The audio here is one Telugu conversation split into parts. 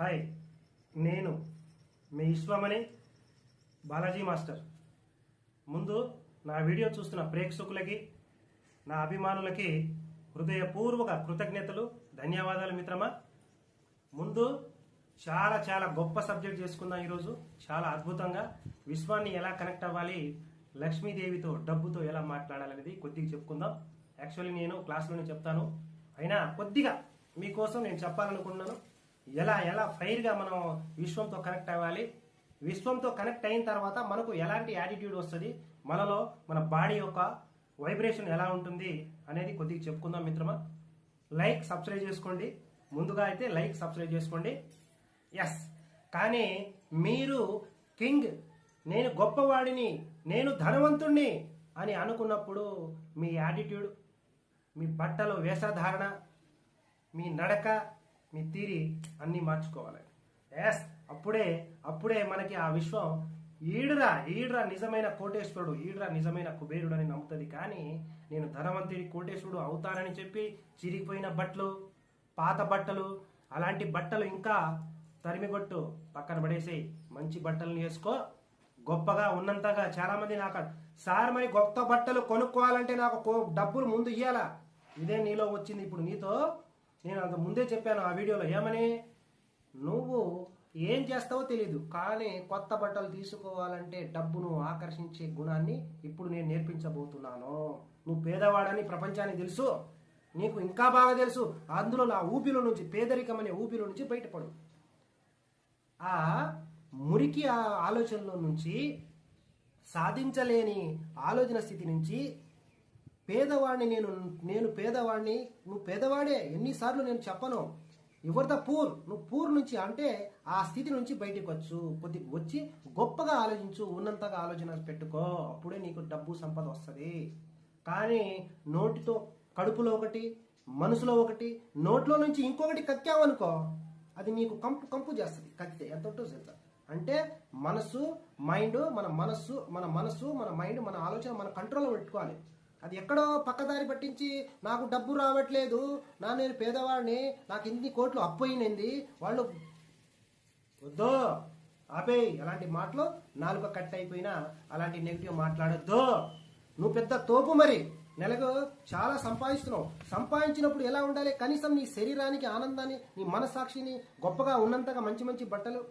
హాయ్ నేను మీ విశ్వమణి బాలాజీ మాస్టర్. ముందు నా వీడియో చూస్తున్న ప్రేక్షకులకి నా అభిమానులకి హృదయపూర్వక కృతజ్ఞతలు ధన్యవాదాలు మిత్రమా? ముందు చాలా చాలా గొప్ప సబ్జెక్ట్ చేసుకుందాం ఈరోజు. చాలా అద్భుతంగా విశ్వాన్ని ఎలా కనెక్ట్ అవ్వాలి లక్ష్మీదేవితో డబ్బుతో ఎలా మాట్లాడాలనేది కొద్దిగా చెప్పుకుందాం. యాక్చువల్లీ నేను క్లాస్లోనే చెప్తాను. అయినా కొద్దిగా మీకోసం నేను చెప్పాలనుకున్నాను ఎలా ఎలా ఫైర్గా మనం విశ్వంతో కనెక్ట్ అవ్వాలి? విశ్వంతో కనెక్ట్ అయిన తర్వాత మనకు ఎలాంటి యాటిట్యూడ్ వస్తుంది? మనలో మన బాడీ యొక్క వైబ్రేషన్ ఎలా ఉంటుంది అనేది కొద్దిగా చెప్పుకుందాం మిత్రమా. లైక్ సబ్స్క్రైబ్ చేసుకోండి. ముందుగా అయితే లైక్ సబ్స్క్రైబ్ చేసుకోండి. ఎస్ కానీ మీరు కింగ్ నేను గొప్పవాడిని నేను ధనవంతుణ్ణి అని అనుకున్నప్పుడు మీ యాటిట్యూడ్ మీ బట్టలు వేషధారణ మీ నడక మీ తీరి అన్నీ మార్చుకోవాలి. ఎస్ అప్పుడే అప్పుడే మనకి ఆ విశ్వం ఈడురా ఈడురా నిజమైన కోటేశ్వరుడు ఈడురా నిజమైన కుబేరుడు అని నమ్ముతుంది. కానీ నేను ధనవంతుడి కోటేశ్వరుడు అవుతానని చెప్పి చిరిగిపోయిన బట్టలు పాత బట్టలు అలాంటి బట్టలు ఇంకా తరిమిగొట్టు పక్కన పడేసేయి మంచి బట్టలను వేసుకో. గొప్పగా ఉన్నంతగా చాలా మంది నాకు సార్ మరి గొప్ప బట్టలు కొనుక్కోవాలంటే నాకు కో- డబ్బులు ముందు ఇయ్యాలా? ఇదే నీలో వచ్చింది ఇప్పుడు నీతో నేను అంత ముందే చెప్పాను ఆ వీడియోలో. ఏమని? నువ్వు ఏం చేస్తావో తెలియదు కానీ కొత్త బట్టలు తీసుకోవాలంటే డబ్బును ఆకర్షించే గుణాన్ని ఇప్పుడు నేను నేర్పించబోతున్నాను. నువ్వు పేదవాడని ప్రపంచానికి తెలుసు. నీకు ఇంకా బాగా తెలుసు. అందులో నా ఊపిలో నుంచి పేదరికం అనే ఊపిలో నుంచి బయటపడు. ఆ మురికి ఆ ఆలోచనలో నుంచి సాధించలేని ఆలోచన స్థితి నుంచి పేదవాడిని నేను నేను పేదవాడిని నువ్వు పేదవాడే ఎన్నిసార్లు నేను చెప్పను. ఎవరిద ద పూర్ నువ్వు పూర్ నుంచి అంటే ఆ స్థితి నుంచి బయటకు వచ్చు. కొద్ది వచ్చి గొప్పగా ఆలోచించు ఉన్నంతగా ఆలోచన పెట్టుకో. అప్పుడే నీకు డబ్బు సంపద వస్తుంది. కానీ నోటితో కడుపులో ఒకటి మనసులో ఒకటి నోట్లో నుంచి ఇంకొకటి కక్కావనుకో అది నీకు కంపు కంపు చేస్తుంది. కక్కితే ఎంత తెలుసా అంటే మనసు మైండ్ మన మనస్సు మన మనస్సు మన మైండ్ మన ఆలోచన మన కంట్రోల్లో పెట్టుకోవాలి. అది ఎక్కడో పక్కదారి పట్టించి నాకు డబ్బు రావట్లేదు. నా నేను పేదవాడిని నాకు ఇన్ని కోట్లు అప్పు అయినది. వాళ్ళు వద్దు ఆపేయ్ అలాంటి మాటలు నాలుక కట్ అయిపోయినా అలాంటి నెగిటివ్ మాట్లాడొద్దు. నువ్వు పెద్ద తోపు మరి. నెలకు చాలా సంపాదిస్తున్నావు. సంపాదించినప్పుడు ఎలా ఉండాలి? కనీసం నీ శరీరానికి ఆనందాన్ని నీ మనసాక్షిని గొప్పగా ఉన్నంతగా మంచి మంచి బట్టలు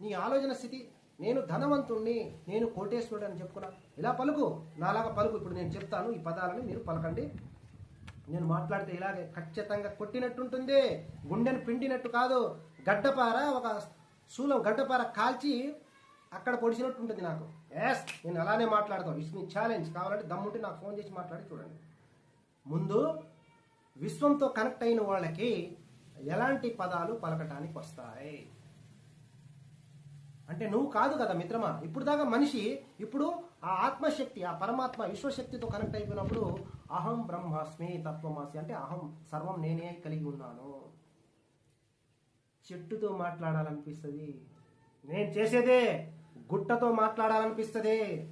నీ ఆలోచన స్థితి నేను ధనవంతుణ్ణి నేను కోటేశ్వరుడు అని చెప్పుకున్నా. ఇలా పలుకు నాలాగా పలుకు. ఇప్పుడు నేను చెప్తాను ఈ పదాలను మీరు పలకండి. నేను మాట్లాడితే ఇలాగే ఖచ్చితంగా కొట్టినట్టుంటుంది గుండెను పిండినట్టు కాదు. గడ్డపార ఒక శూలం గడ్డపార కాల్చి అక్కడ పొడిచినట్టు ఉంటుంది నాకు. ఎస్ నేను అలానే మాట్లాడతాను. ఇట్స్ మీ ఛాలెంజ్ కావాలంటే దమ్ముంటే నాకు ఫోన్ చేసి మాట్లాడి చూడండి. ముందు విశ్వంతో కనెక్ట్ అయిన వాళ్ళకి ఎలాంటి పదాలు పలకటానికి వస్తాయి? అంటే నువ్వు కాదు కదా మిత్రమా? ఇప్పుడు దాకా మనిషి ఇప్పుడు ఆ ఆత్మశక్తి ఆ పరమాత్మ విశ్వశక్తితో కనెక్ట్ అయిపోయినప్పుడు అహం బ్రహ్మాస్మి తత్వమాసి అంటే అహం సర్వం నేనే కలిగి ఉన్నాను. చెట్టుతో మాట్లాడాలనిపిస్తుంది. నేను చేసేదే గుట్టతో మాట్లాడాలనిపిస్తుంది.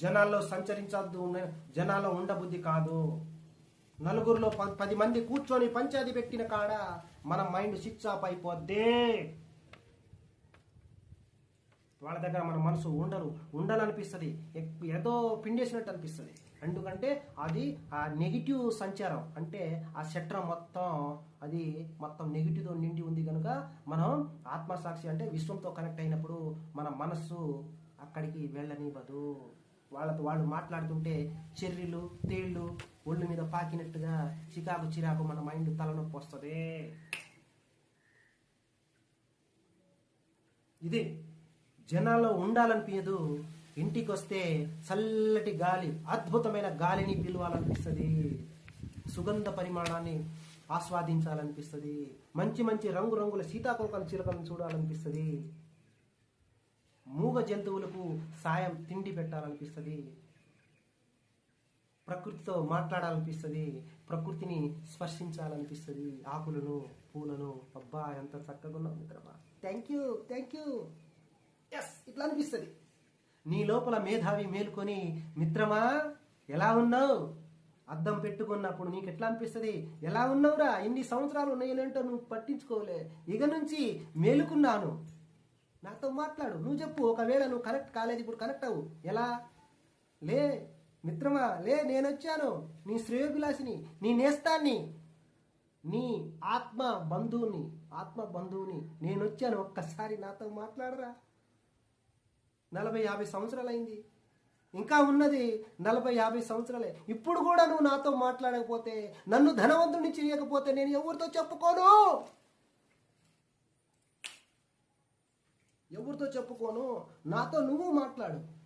జనాల్లో సంచరించద్దు జనాల్లో ఉండబుద్ధి కాదు. నలుగురిలో ప- పది మంది కూర్చొని పంచాది పెట్టిన కాడ మన మైండ్ స్విచ్ ఆఫ్ అయిపోద్ది. వాళ్ళ దగ్గర మన మనసు ఉండరు ఉండాలనిపిస్తుంది. ఏదో పిండేసినట్టు అనిపిస్తుంది. ఎందుకంటే అది ఆ నెగిటివ్ సంచారం. అంటే ఆ చట్రం మొత్తం అది మొత్తం నెగిటివ్తో నిండి ఉంది కనుక మనం ఆత్మసాక్షి అంటే విశ్వంతో కనెక్ట్ అయినప్పుడు మన మనస్సు అక్కడికి వెళ్ళనివ్వదు. వాళ్ళతో వాళ్ళు మాట్లాడుతుంటే చెర్రీలు తేళ్ళు ఒళ్ళు మీద పాకినట్టుగా చికాకు చిరాకు మన మైండ్ తలనొప్పి వస్తుంది. ఇది. జనాల్లో ఉండాలనిపించదు. ఇంటికి వస్తే చల్లటి గాలి అద్భుతమైన గాలిని పిలవాలనిపిస్తుంది. సుగంధ పరిమాణాన్ని ఆస్వాదించాలనిపిస్తుంది. మంచి మంచి రంగురంగుల సీతాకోకల చిలకలను చూడాలనిపిస్తుంది. మూగ జంతువులకు సాయం తిండి పెట్టాలనిపిస్తుంది. ప్రకృతితో మాట్లాడాలనిపిస్తుంది. ప్రకృతిని స్పర్శించాలనిపిస్తుంది. ఆకులను పూలను. అబ్బా ఎంత చక్కగా ఉన్నావు మిత్రమా. Thank you thank you yes ఇట్లా అనిపిస్తుంది. నీ లోపల మేధావి మేలుకొని మిత్రమా ఎలా ఉన్నావు? అద్దం పెట్టుకున్నప్పుడు నీకు ఎట్లా అనిపిస్తుంది? ఎలా ఉన్నావురా? ఎన్ని సంవత్సరాలు ఉన్నాయనంటో నువ్వు పట్టించుకోలే. ఇక నుంచి మేలుకున్నాను. నాతో మాట్లాడు. నువ్వు చెప్పు ఒకవేళ నువ్వు కనెక్ట్ కాలేదు ఇప్పుడు కనెక్ట్ అవ్వు. ఎలా? లే మిత్రమా లే నేను వచ్చాను నీ శ్రేయోభిలాషిని నీ నేస్తాన్ని నీ ఆత్మ బంధువుని ఆత్మ బంధువుని నేను వచ్చాను ఒక్కసారి నాతో మాట్లాడరా. నలభై యాభై సంవత్సరాలైంది. ఇంకా ఉన్నది నలభై యాభై సంవత్సరాలే. ఇప్పుడు కూడా నువ్వు నాతో మాట్లాడకపోతే నన్ను ధనవంతుని చేయకపోతే నేను ఎవరితో చెప్పుకోను? ఎవరితో చెప్పుకోను? నాతో నువ్వు మాట్లాడు.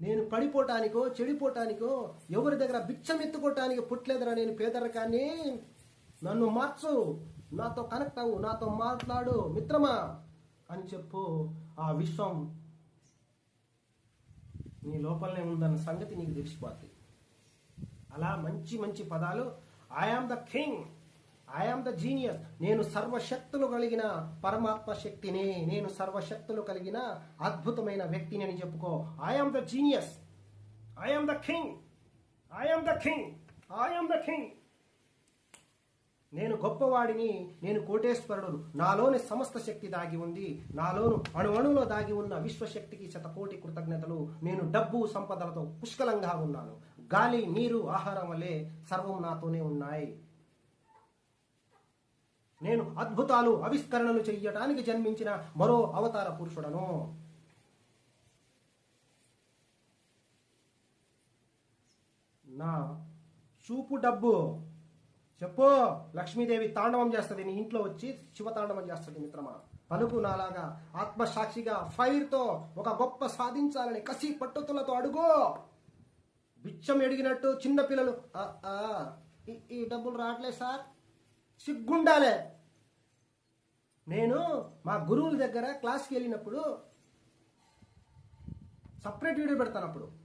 నేను పడిపోవటానికో చెడిపోవటానికో ఎవరి దగ్గర బిచ్చం ఎత్తుకోవటానికి పుట్టలేదురా నేను పేదరికాన్ని. నన్ను మార్చు. నాతో కనెక్ట్ అవ్వు. నాతో మాట్లాడు. మిత్రమా? అని చెప్పు ఆ విశ్వం నీ లోపలనే ఉందన్న సంగతి నీకు తెలిసిపోద్ది. అలా మంచి మంచి పదాలు I am the king I am the genius నేను సర్వశక్తులు కలిగిన పరమాత్మ శక్తిని నేను సర్వశక్తులు కలిగిన అద్భుతమైన వ్యక్తిని అని చెప్పుకో. I am the genius I am the king I am the king I am the king నేను గొప్పవాడిని నేను కోటేశ్వరుడు నాలోని సమస్త శక్తి దాగి ఉంది. నాలోను అణు అణువులో దాగి ఉన్న విశ్వశక్తికి శతకోటి కృతజ్ఞతలు. నేను డబ్బు సంపదలతో పుష్కలంగా ఉన్నాను. గాలి నీరు ఆహారం వలె సర్వం నాతోనే ఉన్నాయి. నేను అద్భుతాలు ఆవిష్కరణలు చెయ్యడానికి జన్మించిన మరో అవతార పురుషుడను. నా చూపు డబ్బు. చెప్పు లక్ష్మీదేవి తాండవం చేస్తుంది నీ ఇంట్లో వచ్చి శివ తాండవం చేస్తుంది మిత్రమా. పలుకు నాలాగా ఆత్మసాక్షిగా ఫైర్తో ఒక గొప్ప సాధించాలని కసి పట్టుతులతో అడుగు. బిచ్చం ఎడిగినట్టు చిన్న పిల్లలు ఈ- ఈ డబ్బులు రావట్లేదు సార్. సిగ్గుండాలే. నేను మా గురువుల దగ్గర క్లాస్కి వెళ్ళినప్పుడు సపరేట్ వీడియో పెడతాను అప్పుడు.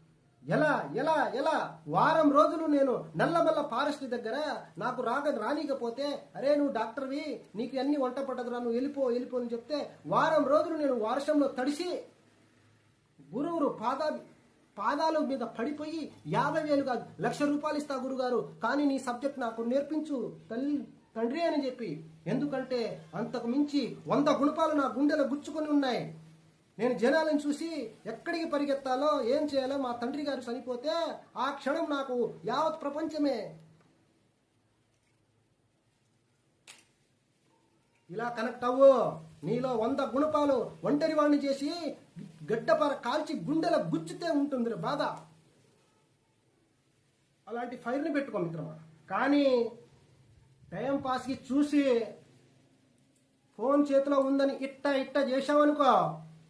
ఎలా ఎలా ఎలా? వారం రోజులు నేను నల్లమల్ల ఫారెస్ట్ దగ్గర నాకు రాక రానికపోతే అరే నువ్వు డాక్టర్వి నీకు అన్ని వంట పట్టదురా నువ్వు వెళ్ళిపో వెళ్ళిపో అని చెప్తే వారం రోజులు నేను వర్షంలో తడిసి గురువురు పాద పాదాల మీద పడిపోయి యాభై వేలుగా లక్ష రూపాయలు ఇస్తా గురుగారు. కానీ నీ సబ్జెక్ట్ నాకు నేర్పించు తల్లి తండ్రి అని చెప్పి. ఎందుకంటే అంతకు మించి వంద గుణపాలు నా గుండెలో గుచ్చుకొని ఉన్నాయి. నేను జనాలను చూసి ఎక్కడికి పరిగెత్తాలో ఏం చేయాలో మా తండ్రి గారు చనిపోతే ఆ క్షణం నాకు యావత్ ప్రపంచమే. ఇలా కనెక్ట్ అవ్వు. నీలో వంద గుణపాలు ఒంటరి వాడిని చేసి గడ్డపార కాల్చి గుండెల గుచ్చితే ఉంటుంది బాధ. అలాంటి ఫైర్ని పెట్టుకో మిత్రమా. కానీ టైం పాస్కి చూసి ఫోన్ చేతిలో ఉందని ఇట్ట ఇట్ట చేశావనుకో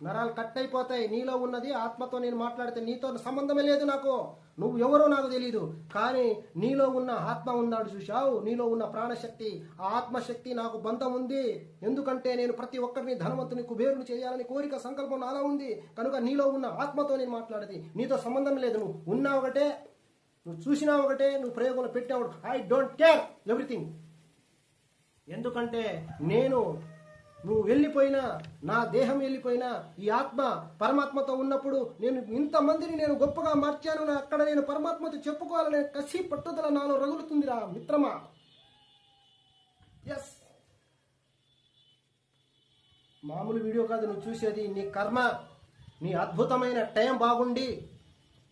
నరాలు కట్ అయిపోతాయి. నీలో ఉన్నది ఆత్మతో నేను మాట్లాడితే నీతో సంబంధమే లేదు నాకు. నువ్వు ఎవరో నాకు తెలియదు కానీ నీలో ఉన్న ఆత్మ ఉన్నాడు చూశావు? నీలో ఉన్న ప్రాణశక్తి ఆ ఆత్మశక్తి నాకు బంధం ఉంది. ఎందుకంటే నేను ప్రతి ఒక్కరిని ధనవంతుని కుబేరుని చేయాలని కోరిక సంకల్పం అలా ఉంది. కనుక నీలో ఉన్న ఆత్మతో నేను మాట్లాడేది. నీతో సంబంధం లేదు. నువ్వు ఉన్నా ఒకటే నువ్వు చూసినా ఒకటే నువ్వు ప్రయోగంలో పెట్టావు ఐ డోంట్ కేర్ ఎవ్రీథింగ్ ఎందుకంటే నేను నువ్వు వెళ్ళిపోయినా నా దేహం వెళ్ళిపోయినా ఈ ఆత్మ పరమాత్మతో ఉన్నప్పుడు నేను ఇంతమందిని నేను గొప్పగా మార్చాను నా అక్కడ నేను పరమాత్మతో చెప్పుకోవాలనే కసి పట్టుదల నాలో రగులుతుందిరా మిత్రమా? ఎస్ మామూలు వీడియో కాదు నువ్వు చూసేది నీ కర్మ నీ అద్భుతమైన టైం బాగుండి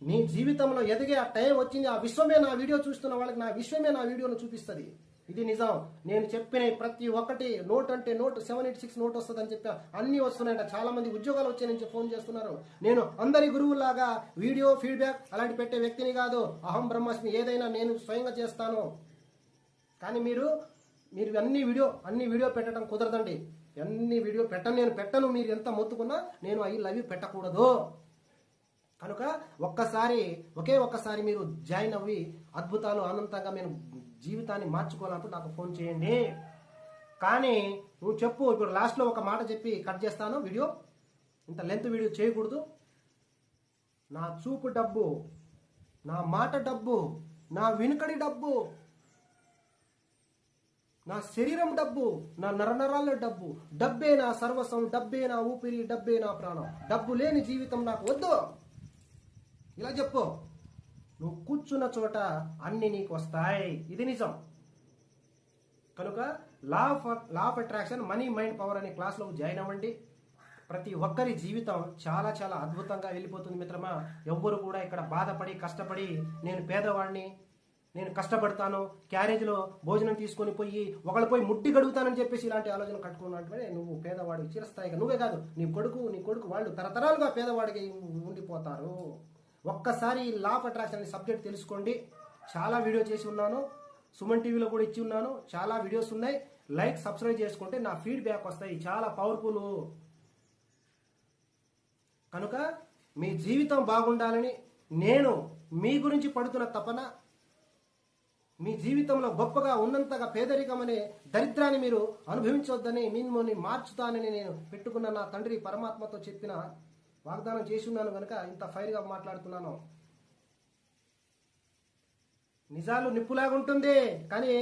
నీ జీవితంలో ఎదిగే ఆ టైం వచ్చింది ఆ విశ్వమే నా వీడియో చూస్తున్న వాళ్ళకి నా విశ్వమే నా వీడియోను చూపిస్తుంది. ఇది నిజం. నేను చెప్పిన ప్రతి ఒక్కటి నోట్ అంటే note seven eight six note వస్తుంది అని చెప్పా అన్ని వస్తున్నాయంట. చాలా మంది ఉద్యోగాలు వచ్చాయని ఫోన్ చేస్తున్నారు. నేను అందరి గురువులాగా వీడియో ఫీడ్బ్యాక్ అలాంటి పెట్టే వ్యక్తిని కాదు. అహం బ్రహ్మాస్మి ఏదైనా నేను స్వయంగా చేస్తాను. కానీ మీరు మీరు అన్ని వీడియో అన్ని వీడియో పెట్టడం కుదరదండి. అన్ని వీడియో పెట్టను నేను పెట్టను. మీరు ఎంత మొత్తుకున్నా నేను అవి యూ పెట్టకూడదు. కనుక ఒక్కసారి ఒకే ఒక్కసారి మీరు జాయిన్ అవ్వి అద్భుతాలు అనంతంగా నేను జీవితాన్ని మార్చుకోవాలంటూ నాకు ఫోన్ చేయండి. కానీ నువ్వు చెప్పు ఇప్పుడు లాస్ట్లో ఒక మాట చెప్పి కట్ చేస్తాను వీడియో. ఇంత లెంత్ వీడియో చేయకూడదు. నా చూపు డబ్బు నా మాట డబ్బు నా వెనుకడి డబ్బు నా శరీరం డబ్బు నా నరనరాల డబ్బు డబ్బే నా సర్వస్వం డబ్బే నా ఊపిరి డబ్బే నా ప్రాణం. డబ్బు లేని జీవితం నాకు వద్దు. ఇలా చెప్పు. నువ్వు కూర్చున్న చోట అన్ని నీకు వస్తాయి. ఇది నిజం. కనుక law of law of attraction money mind power అనే క్లాస్లో జాయిన్ అవ్వండి. ప్రతి ఒక్కరి జీవితం చాలా చాలా అద్భుతంగా వెళ్ళిపోతుంది మిత్రమా. ఎవ్వరు కూడా ఇక్కడ బాధపడి కష్టపడి నేను పేదవాడిని నేను కష్టపడతాను క్యారేజ్లో భోజనం తీసుకొని పోయి ఒకళ్ళు పోయి ముట్టి గడుగుతానని చెప్పేసి ఇలాంటి ఆలోచన కట్టుకున్నట్టుగానే నువ్వు పేదవాడు చిరస్థాయిగా నువ్వే కాదు. నీ కొడుకు నీ కొడుకు వాళ్ళు తరతరాలుగా పేదవాడికి ఉండిపోతారు. ఒక్కసారి ఈ లా ఆఫ్ అట్రాక్షన్ అనే సబ్జెక్ట్ తెలుసుకోండి. చాలా వీడియో చేసి ఉన్నాను. సుమన్ టీవీలో కూడా ఇచ్చి ఉన్నాను. చాలా వీడియోస్ ఉన్నాయి. లైక్ సబ్స్క్రైబ్ చేసుకుంటే నా ఫీడ్బ్యాక్ వస్తాయి. చాలా పవర్ఫుల్ కనుక మీ జీవితం బాగుండాలని నేను మీ గురించి పడుతున్న తపన మీ జీవితంలో గొప్పగా ఉన్నంతగా పేదరికం అనే దరిద్రాన్ని మీరు అనుభవించవద్దని మిమ్మల్ని మార్చుతానని నేను పెట్టుకున్న నా తండ్రి పరమాత్మతో చెప్పిన వాగ్దానం చేసి ఉన్నాను కనుక ఇంత ఫైర్గా మాట్లాడుతున్నాను. నిజాలు నిప్పులాగా ఉంటుంది కానీ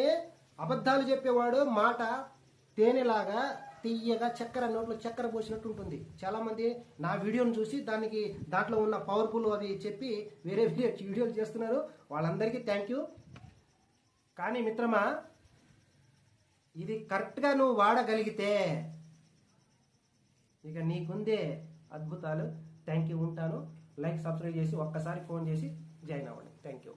అబద్ధాలు చెప్పేవాడు మాట తేనెలాగా తీయగా చక్కెర నోట్లో చక్కెర పోసినట్టు ఉంటుంది. చాలామంది నా వీడియోను చూసి దానికి దాంట్లో ఉన్న పవర్ఫుల్ అవి చెప్పి వేరే వీడియో వీడియోలు చేస్తున్నారు. వాళ్ళందరికీ థ్యాంక్ యూ కానీ మిత్రమా ఇది కరెక్ట్గా నువ్వు వాడగలిగితే ఇక నీకుందే అద్భుతాలు. థ్యాంక్ యూ ఉంటాను. లైక్ సబ్స్క్రైబ్ చేసి ఒక్కసారి ఫోన్ చేసి జాయిన్ అవ్వండి. Thank you